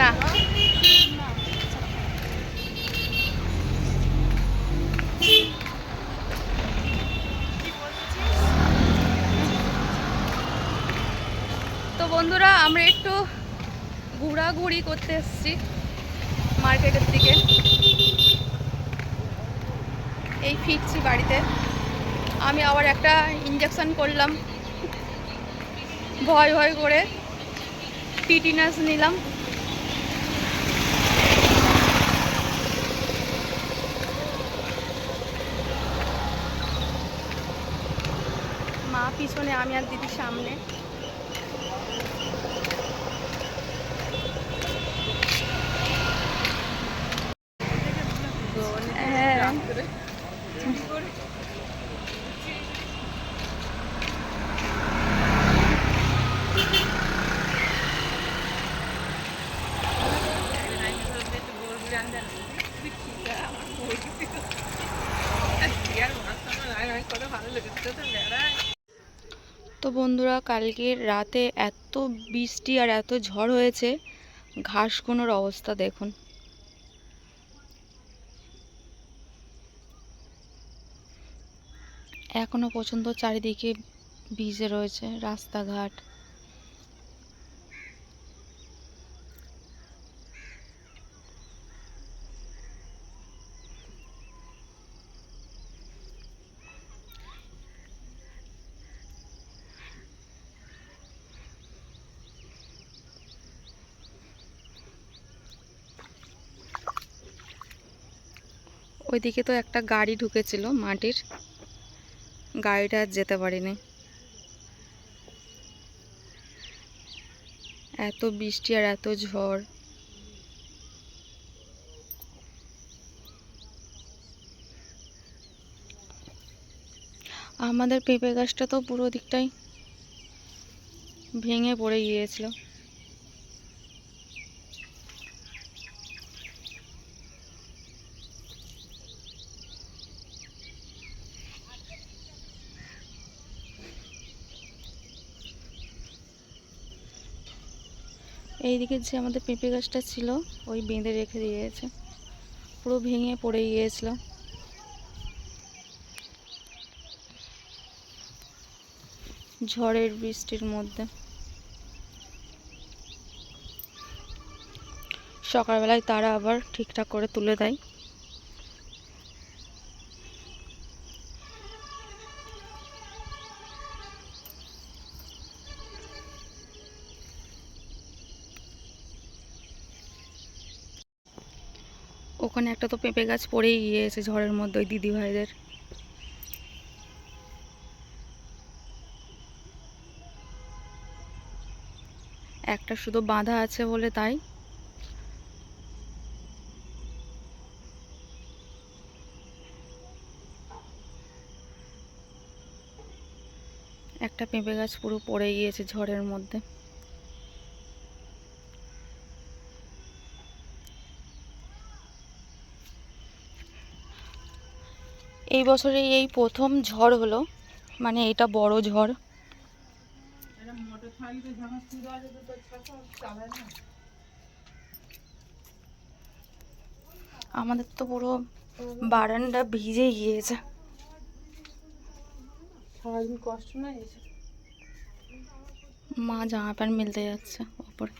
না। তো বন্ধুরা, আমরা একটু ঘোরাঘুরি করতে এসেছি মার্কেটের দিকে। এই ফিরছি বাড়িতে। আমি আবার একটা ইঞ্জেকশন করলাম। ভয় ভয় করে টিটিনাস নিলাম মা পিছনে আমি আর দিদির সামনে হ্যাঁ তো কালকের রাতে এত বৃষ্টি আর এত ঝড় হয়েছে ঘাসগুলোর অবস্থা দেখুন। এখনও পর্যন্ত চারিদিকে ভিজে রয়েছে রাস্তাঘাট। ওইদিকে তো একটা গাড়ি ঢুকেছিল মাটির। গাড়িটা যেতে পারিনি। এত বৃষ্টি আর এত ঝড়। আমাদের পেঁপে গাছটা তো পুরো দিকটাই ভেঙে পড়ে গিয়েছিল। এইদিকে যে আমাদের পেঁপে গাছটা ছিল, ওই বেঁধে রেখে দিয়েছে। পুরো ভেঙে পড়ে গিয়েছিল। ঝড়ের বৃষ্টির মধ্যে। সকালবেলায় তারা আবার ঠিকঠাক করে তুলে দেয়। ওখানে একটা তো পেঁপে গাছ পড়েই গিয়েছে ঝড়ের মধ্যে ওই দিদি ভাইদের। একটা শুধু বাঁধা আছে বলে তাই। একটা পেঁপে গাছ পুরো পড়ে গিয়েছে ঝড়ের মধ্যে। এই বছরে এই প্রথম ঝড় হলো। মানে এটা বড় ঝড়। আমাদের তো পুরো বারান্দা ভিজে গিয়েছে। কষ্ট না মা জামা প্যান্ট মিলতে যাচ্ছে ওপরে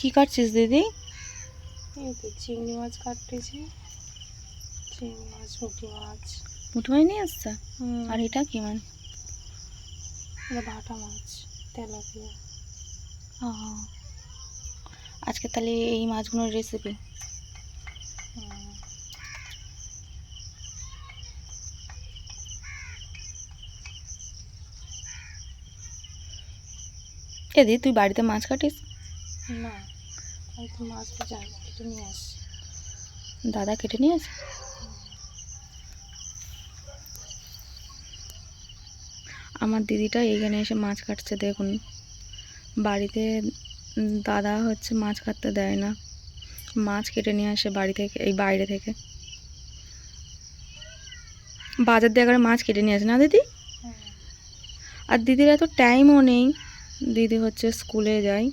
কি কাটছিস দিদি? চিংড়ি মাছ কাটতেছি। চিংড়ি মাছ পুঁটি মাছ। মুঠোয় নিয়ে আসছে? আর এটা কি মানে এটা ভাটা মাছ তেলাপিয়া। আজকে তাহলে এই মাছগুলোর রেসিপি হুম, এ দি তুই বাড়িতে মাছ কাটিস? না যাই কেটে নিয়ে দাদা কেটে নিয়ে আসে? আমার দিদিটা এইখানে এসে মাছ কাটছে দেখুন। বাড়িতে দাদা হচ্ছে মাছ কাটতে দেয় না। মাছ কেটে নিয়ে আসে বাড়ি থেকে এই বাইরে থেকে। বাজার দিয়ে মাছ কেটে নিয়ে আসে না দিদি? আর দিদির এত টাইমও নেই। দিদি হচ্ছে স্কুলে যায়।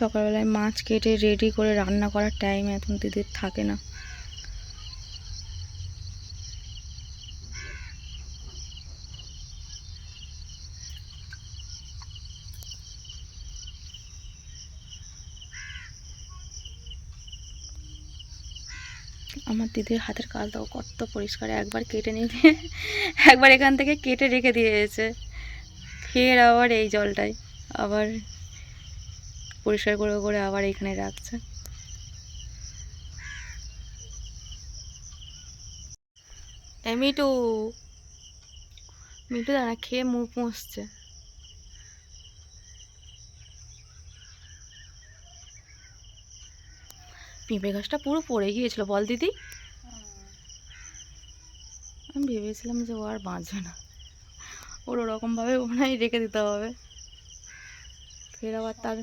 সকালবেলায় মাছ কেটে রেডি করে রান্না করার টাইম এখন দিদির থাকে না। আমার দিদির হাতের কাজ দাও কত পরিষ্কার, একবার কেটে নিয়ে একবার এখান থেকে কেটে রেখে দিয়েছে। ফের আবার এই জলটাই, আবার পরিষ্কার করে করে আবার এখানে রাখছে। মিটু। মিটু দাঁড়া খেয়ে মুখ মুছছে। পেঁপে গাছটা পুরো পড়ে গিয়েছিল বল দিদি। আমি ভেবেছিলাম যে ও আর বাঁচবে না। ওর ওরকমভাবে ওনাই রেখে দিতে হবে। ফের আবার তার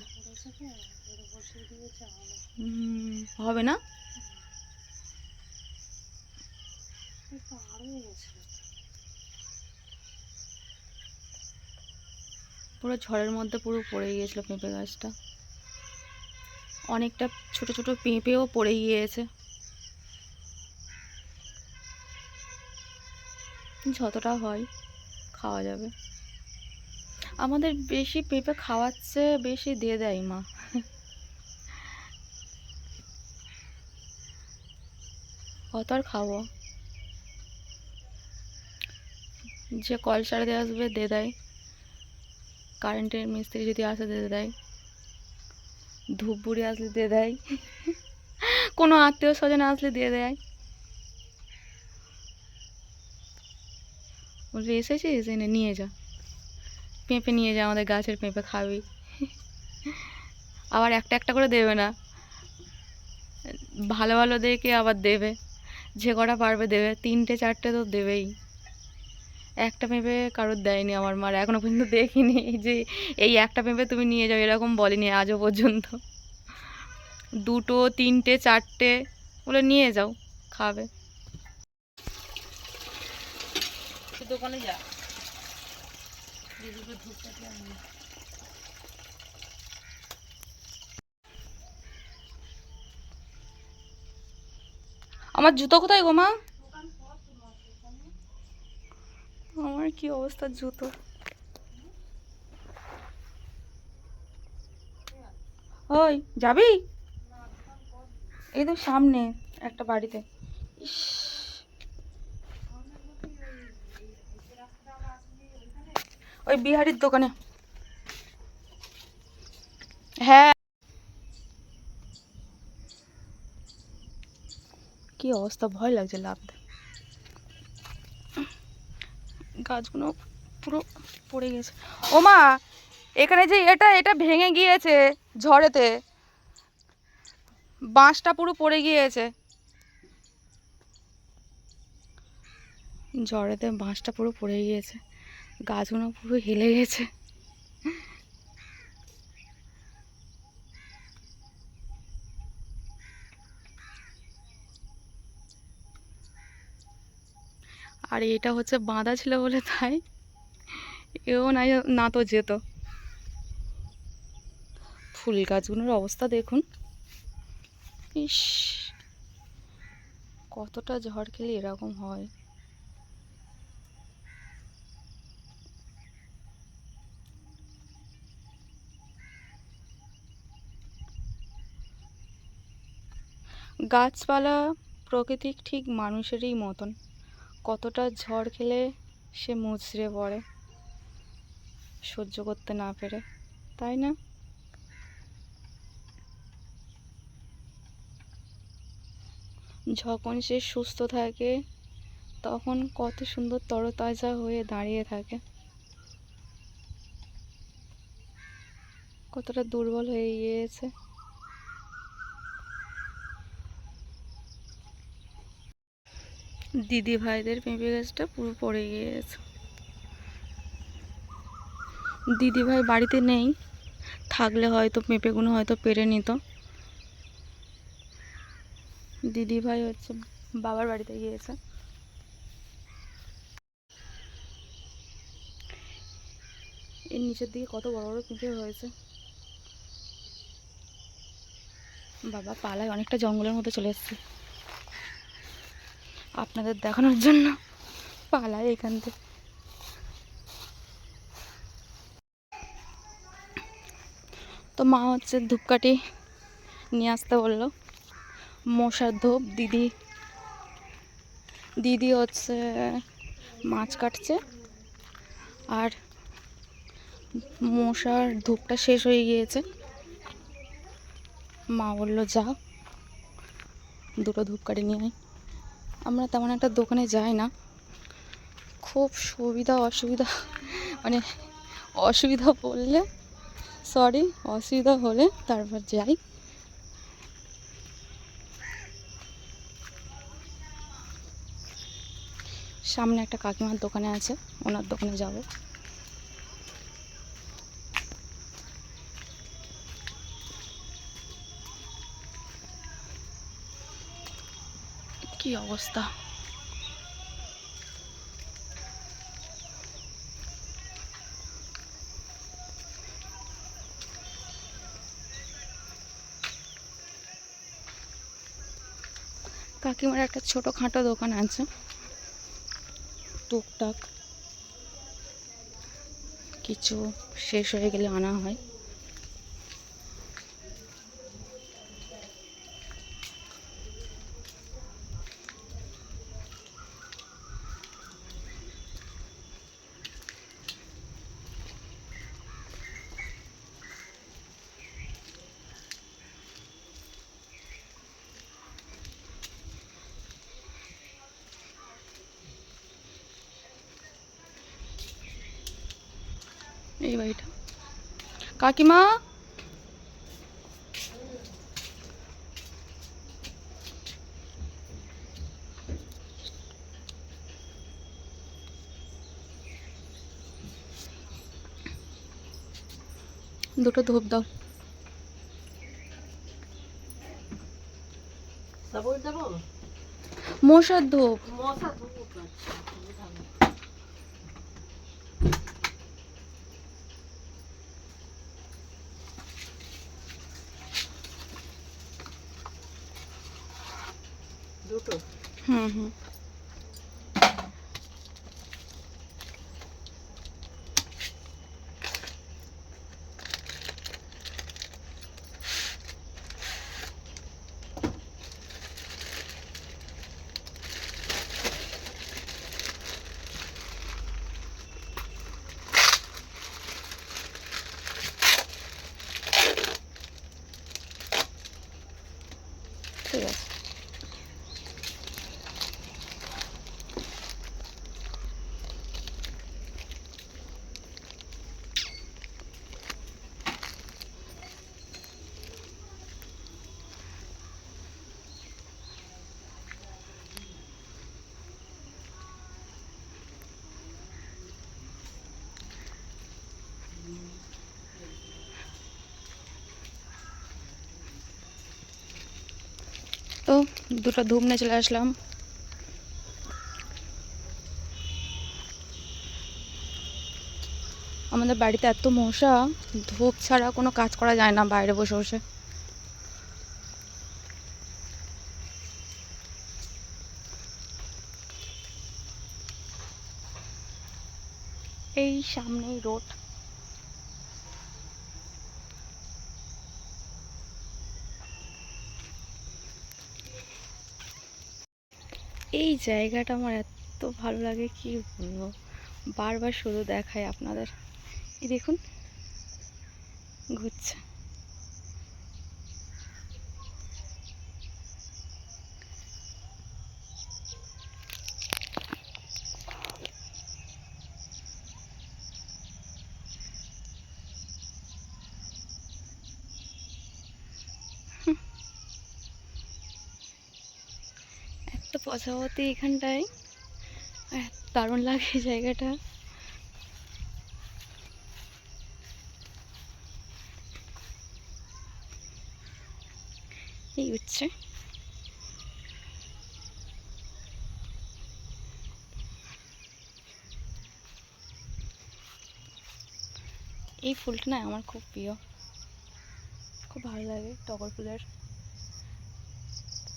হবে না। পুরো ঝড়ের মধ্যে পুরো পড়ে গিয়েছিল পেঁপে গাছটা। অনেকটা ছোট ছোট পেঁপেও পড়ে গিয়েছে। যতটা হয় খাওয়া যাবে। আমাদের বেশি পেঁপে খাওয়াচ্ছে, বেশি দিয়ে দেয় মা। কত আর খাব। যে কল সারাতে আসবে, দিয়ে দেয়। কারেন্টের মিস্ত্রি যদি আসে, দিয়ে দেয়। ধূপ বুড়ি আসলে দিয়ে দেয়। কোনো আত্মীয় স্বজন আসলে দিয়ে দেয়। বলবে এসেছিস? এনে নিয়ে যা। পেঁপে নিয়ে যা, আমাদের গাছের পেঁপে খাবি। আবার একটা একটা করে দেবে না। ভালো ভালো দেখে আবার দেবে। যে কটা পারবে দেবে। তিনটে, চারটে তো দেবেই। একটা পেঁপে কারোর দেয়নি আমার মার এখনও পর্যন্ত দেখিনি। যে, এই একটা পেঁপে তুমি নিয়ে যাও, এরকম বলেনি আজও পর্যন্ত। দুটো, তিনটে, চারটে ওগুলো নিয়ে যাও, খাবে। দোকানে যা। দিদিকে। আমার জুতো কোথায় গো মা? আমার কি অবস্থা জুতো? ওই যাবি? এই তো সামনে একটা বাড়িতে। ইস। ওই বিহারির দোকানে। হ্যাঁ। কি অবস্থা? ভয় লাগছে লাভতে গাছগুলো পুরো পড়ে গেছে। ও মা, এখানে যে এটা এটা ভেঙে গিয়েছে ঝড়েতে। বাঁশটা পুরো পড়ে গিয়েছে। ঝড়েতে বাঁশটা পুরো পড়ে গিয়েছে। গাছগুলো পুরো হেলে গেছে। আর এটা হচ্ছে বাঁধা ছিল বলে তাই এও না না তো যেত। ফুল গাছগুলোর অবস্থা দেখুন। ইস, কতটা ঝড় খেলে এরকম হয়। গাছপালা প্রকৃতি ঠিক মানুষেরই মতন। কতটা ঝড় খেলে সে মুচড়ে পড়ে, সহ্য করতে না পেরে, তাই না? যখন সে সুস্থ থাকে, তখন কত সুন্দর তরতাজা হয়ে দাঁড়িয়ে থাকে। কতটা দুর্বল হয়ে গিয়েছে। দিদি ভাইদের পেঁপে গাছটা পুরো পড়ে গিয়েছে। দিদি ভাই বাড়িতে নেই, থাকলে হয়তো পেঁপেগুলো হয়তো পেরে নিত। দিদি ভাই হচ্ছে বাবার বাড়িতে গিয়েছে। এর নিচের দিকে কত বড় বড় পেঁপে হয়েছে বাবা পালায় অনেকটা জঙ্গলের মধ্যে চলে এসছে। আপনাদের দেখানোর জন্য পালায় এখান থেকে। তো মা হচ্ছে ধূপকাঠি নিয়ে আসতে বলল। মশার ধূপ, দিদি। দিদি হচ্ছে মাছ কাটছে। আর মশার ধূপটা শেষ হয়ে গিয়েছে। মা বলল যা দুটো ধূপকাঠি নিয়ে আয়। আমরা তেমন একটা দোকানে যাই না। খুব সুবিধা অসুবিধা মানে অসুবিধা পড়লে সরি অসুবিধা হলে তারপর যাই। সামনে একটা কাকিমার দোকানে আছে, ওনার দোকানে যাব। কি অবস্থা? কাকিমার একটা ছোট খাটো দোকান আছে। টুকটাক। কিছু শেষ হয়ে গেলে আনা হয়। এই বাড়িটা। কাকিমা? দুটো ধূপ দাও। সাবল দেবো? মশার ধূপ। हम्म हम्म। দুটো ধূপ নিয়ে চলে আসলাম। আমাদের বাড়িতে এত মশা, ধূপ ছাড়া কোনো কাজ করা যায় না বাইরে বসে বসে। এই সামনেই রোড। এই জায়গাটা আমার এত ভালো লাগে, কি বলব? বারবার শুধু দেখায় আপনাদের। এই দেখুন, ঘুরছে। এত প্রজাপতি এখানটায় দারুণ লাগে জায়গাটা। এই হচ্ছে। এই ফুলটা না আমার খুব প্রিয়। খুব ভালো লাগে টগর ফুলের।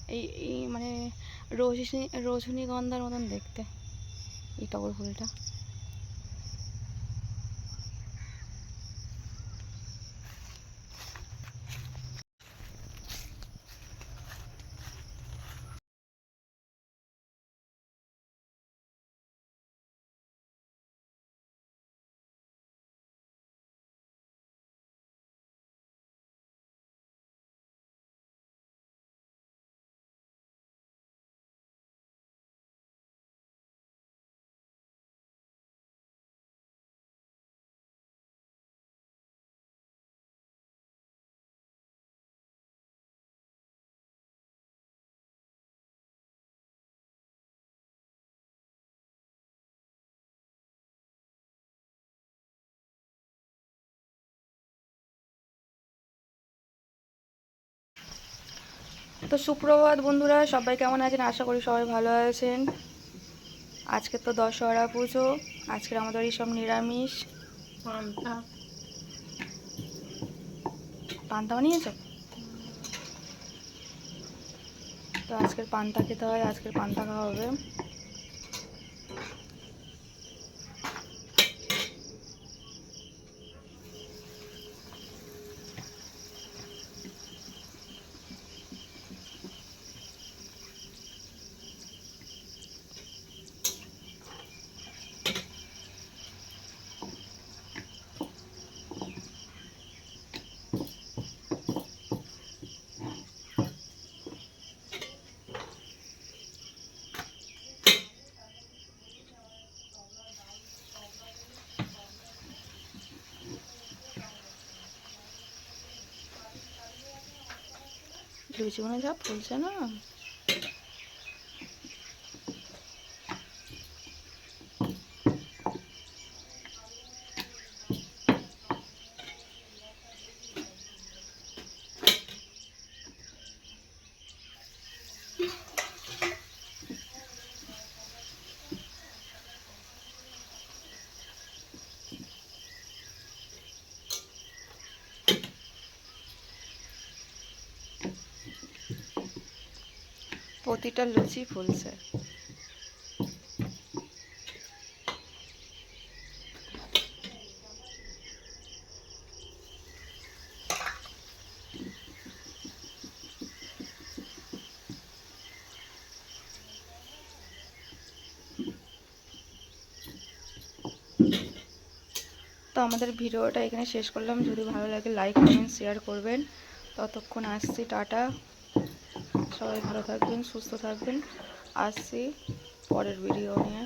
এই মানে রজনী রজনীগন্ধার মতন দেখতে। এই টগর ফুলটা। তো সুপ্রভাত বন্ধুরা সবাই কেমন আছেন? আশা করি সবাই ভালো আছেন। আজকে তো দশহরা পুজো আজকের আমাদের এই সব নিরামিষ। পান্তা। পান্তা বানিয়েছো তো আজকের পান্তা খেতে হয় আজকের পান্তা খাওয়া হবে। লুচি মনে যা ফুলছে না। প্রতিটা লুচি ফুলছে তো আমাদের ভিডিওটা এখানে শেষ করলাম। যদি ভালো লাগে লাইক কমেন্ট শেয়ার করবেন। ততক্ষণ আসছি, টাটা। সবাই ভালো থাকবেন সুস্থ থাকবেন। আসছি পরের ভিডিও নিয়ে।